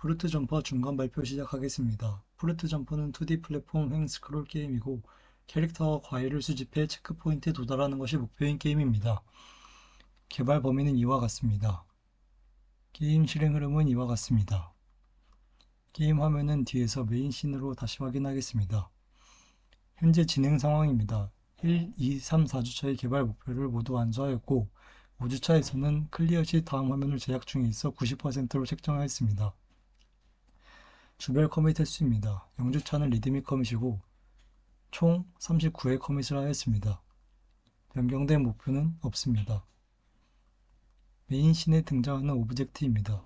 프루트 점퍼 중간 발표 시작하겠습니다. 프루트 점퍼는 2D 플랫폼 횡 스크롤 게임이고 캐릭터와 과일을 수집해 체크포인트에 도달하는 것이 목표인 게임입니다. 개발 범위는 이와 같습니다. 게임 실행 흐름은 이와 같습니다. 게임 화면은 뒤에서 메인 씬으로 다시 확인하겠습니다. 현재 진행 상황입니다. 1, 2, 3, 4주차의 개발 목표를 모두 완수하였고 5주차에서는 클리어 시 다음 화면을 제작 중에 있어 90%로 책정하였습니다. 주별 커밋 횟수입니다. 0주차는 리드밋 커밋이고 총 39회 커밋을 하였습니다. 변경된 목표는 없습니다. 메인 씬에 등장하는 오브젝트입니다.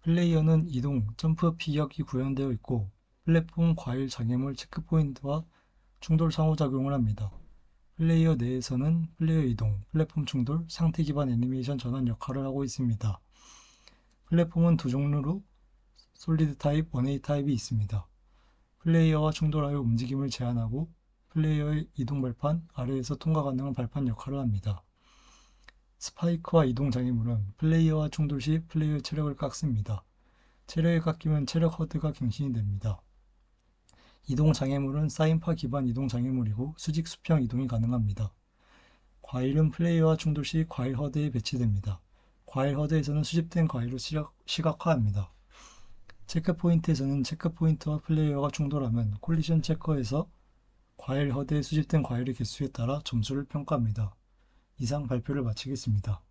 플레이어는 이동, 점프 피격이 구현되어 있고 플랫폼 과일 장애물 체크 포인트와 충돌 상호작용을 합니다. 플레이어 내에서는 플레이어 이동, 플랫폼 충돌, 상태 기반 애니메이션 전환 역할을 하고 있습니다. 플랫폼은 두 종류로 솔리드 타입, 원웨이 타입이 있습니다. 플레이어와 충돌하여 움직임을 제한하고 플레이어의 이동 발판, 아래에서 통과 가능한 발판 역할을 합니다. 스파이크와 이동 장애물은 플레이어와 충돌 시 플레이어의 체력을 깎습니다. 체력이 깎이면 체력 허드가 갱신이 됩니다. 이동 장애물은 사인파 기반 이동 장애물이고 수직 수평 이동이 가능합니다. 과일은 플레이어와 충돌 시 과일 허드에 배치됩니다. 과일 허드에서는 수집된 과일을 시각, 시각화합니다. 체크 포인트에서는 체크 포인트와 플레이어가 충돌하면 콜리션 체커에서 과일 허드에 수집된 과일의 개수에 따라 점수를 평가합니다. 이상 발표를 마치겠습니다.